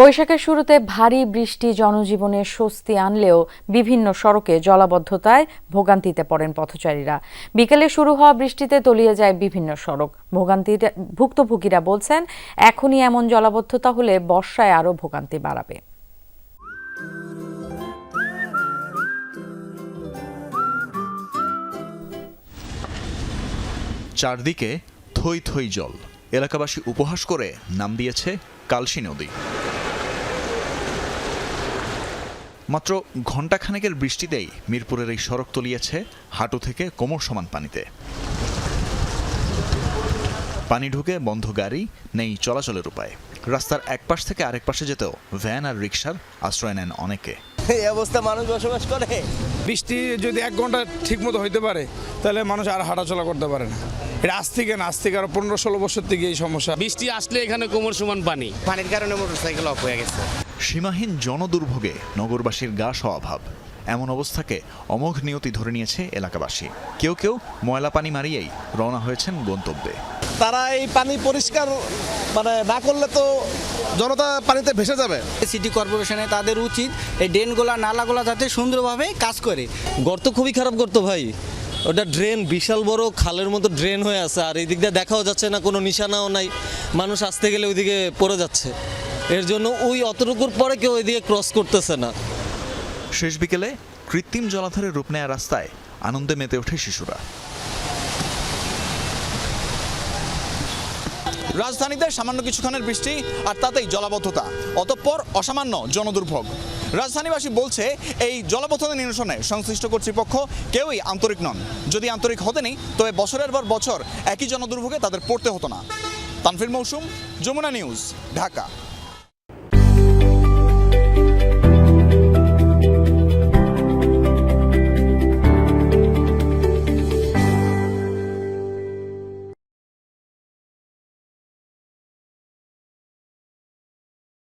বৈশাখের শুরুতে ভারী বৃষ্টি জনজীবনে স্বস্তি আনলেও বিভিন্ন সড়কে জলাবদ্ধতায় ভোগান্তিতে পড়েন পথচারীরা। বিকেলে শুরু হওয়া বৃষ্টিতে তলিয়ে যায় বিভিন্ন সড়ক। ভোগান্তির ভুক্তভোগীরা বলছেন, এখনই এমন জলাবদ্ধতা হলে বর্ষায় আরও ভোগান্তি বাড়াবে। চারদিকে থই থই জল। এলাকাবাসী উপহাস করে, নাম দিয়েছে কালসি নদী। মাত্র ঘণ্টাখানেকের বৃষ্টিতেই মিরপুরের এই সড়ক তলিয়েছে হাঁটু থেকে কোমর সমান পানিতে। পানি ঢুকে বন্ধ গাড়ি নেই চলাচলের উপায়। রাস্তার এক পাশ থেকে আরেক পাশে যেতেও ভ্যান আর রিক্সার আশ্রয় নেন অনেকে। এই অবস্থা মানুষ বসবাস করে। বৃষ্টি যদি এক ঘণ্টা ঠিক মতো হইতে পারে তাহলে মানুষ আর হাঁটাচলা করতে পারে না। এটা আজ থেকে না আজ থেকে আরও পনেরো ষোলো বছর থেকে এই সমস্যা। বৃষ্টি আসলে এখানে কোমর সমান পানি। পানির কারণে মোটরসাইকেল অফ হয়ে গেছে। সীমাহীন জনদুর্ভোগে নগরবাসীর গা অভাব। এমন অবস্থাকে অমোঘ নিয়তি ধরে নিয়েছে এলাকাবাসী। কেউ কেউ ময়লা পানি মারিয়েই রওনা হয়েছেন গন্তব্যে। তারা এই পানি পরিষ্কার মানে না করলে তো জনতা পানিতে ভেসে যাবে। সিটি কর্পোরেশনে তাদের উচিত এই ড্রেনগুলা নালাগুলা যাতে সুন্দরভাবে কাজ করে। গর্ত খুবই খারাপ গর্ত ভাই। ওটা ড্রেন বিশাল বড় খালের মতো ড্রেন হয়ে আছে আর এই দিক দিয়ে দেখাও যাচ্ছে না কোনো নিশানাও নাই। মানুষ আসতে গেলে ওইদিকে পড়ে যাচ্ছে। এর জন্য ওই অতটুকুর পরে কেউ ওইদিকে ক্রস করতেছে না। শেষ বিকেলে কৃত্রিম জলাধারের রূপ নেয়া রাস্তায় আনন্দে মেতে ওঠে শিশুরা। রাজধানীতে সামান্য কিছুক্ষণের বৃষ্টি আর তাতেই জলাবদ্ধতা অতঃপর অসামান্য জনদুর্ভোগ। রাজধানীবাসী বলছে এই জলাবদ্ধতা নিরসনে সংশ্লিষ্ট কর্তৃপক্ষ কেউই আন্তরিক নন। যদি আন্তরিক হতেনি তবে বছরের পর বছর একই জনদুর্ভোগে তাদের পড়তে হতো না। তানফির মৌসুম যমুনা নিউজ ঢাকা।